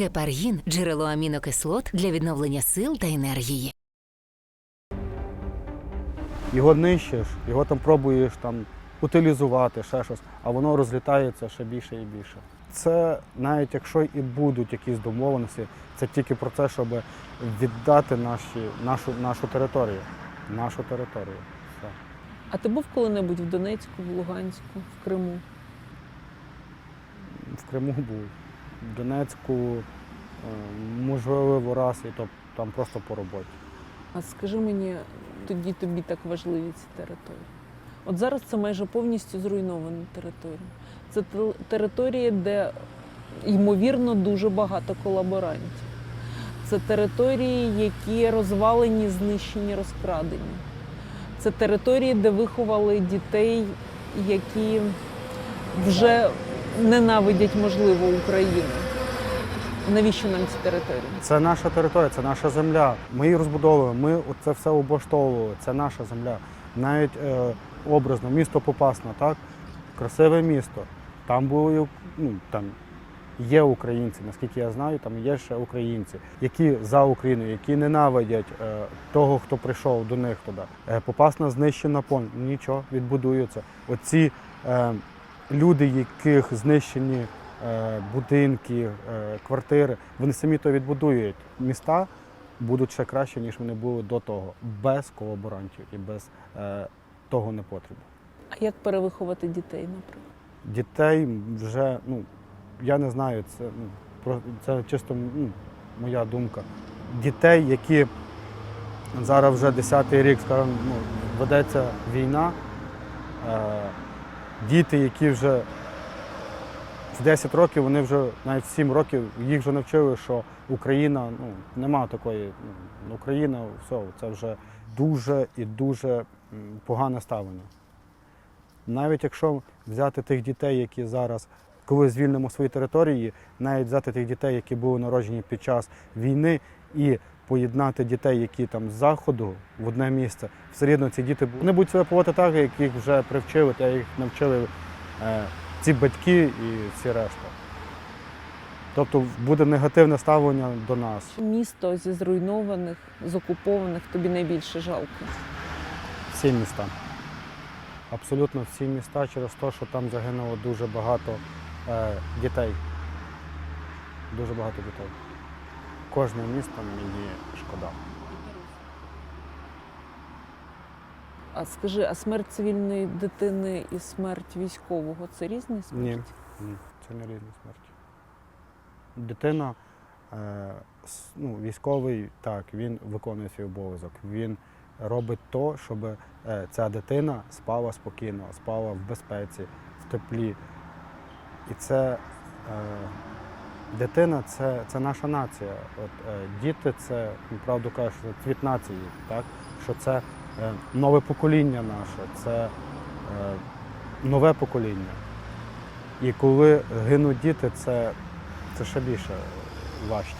Гепаргін джерело амінокислот для відновлення сил та енергії. Його нищиш, його там пробуєш там утилізувати, ще щось, а воно розлітається ще більше і більше. Це навіть якщо і будуть якісь домовленості, це тільки про те, щоб віддати наші, нашу, нашу територію. Нашу територію. Все. А ти був коли-небудь в Донецьку, в Луганську, в Криму? В Криму був, Донецьку, е, можливо, раз, і то там просто по роботі. А скажи мені, тоді тобі так важливі ці території. От зараз це майже повністю зруйнована територія. Це території, де ймовірно дуже багато колаборантів. Це території, які розвалені, знищені, розкрадені. Це території, де виховали дітей, які вже ненавидять, можливо, Україну. Навіщо нам ці території? Це наша територія, це наша земля. Ми її розбудовуємо, ми це все облаштовували, це наша земля. Навіть е, образно, місто Попасна, так? Красиве місто. Там були ну, там є українці, наскільки я знаю, там є ще українці, які за Україну, які ненавидять е, того, хто прийшов до них туди. Е, Попасна знищена пон, нічого, відбудується. Оці е, люди, яких знищені е, будинки, е, квартири, вони самі то відбудують. Міста будуть ще краще, ніж вони були до того, без колаборантів і без е, того непотребу. А як перевиховати дітей, наприклад? Дітей вже, ну, я не знаю, це, ну, про- це чисто ну, моя думка. Дітей, які зараз вже 10-й рік, скажімо, ну, ведеться війна, е, діти, які вже в 10 років, вони вже навіть в 7 років їх вже навчили, що Україна, ну, нема такої, ну, Україна, все, це вже дуже і дуже погане ставлення. Навіть якщо взяти тих дітей, які зараз, коли звільнимо свої території, навіть взяти тих дітей, які були народжені під час війни, і поєднати дітей, які там з заходу в одне місце, все рівно ці діти вони будуть себе поводити так, як їх вже привчили, та їх навчили е, ці батьки і всі решта. Тобто буде негативне ставлення до нас. Місто зі зруйнованих, з окупованих тобі найбільше жалко. Всі міста. Абсолютно всі міста через те, що там загинуло дуже багато е, дітей. Дуже багато дітей. Кожне місто мені шкода. А скажи, а смерть цивільної дитини і смерть військового це різні смерті? Ні. Ні, це не різні смерті. Дитина, е, ну, військовий, так, він виконує свій обов'язок. Він робить то, щоб е, ця дитина спала спокійно, спала в безпеці, в теплі. І це е, дитина це, це наша нація. От, е, діти це, ну, правду кажуть, це цвіт нації, так? що це е, нове покоління наше, це е, нове покоління. І коли гинуть діти, це, це ще більше важче.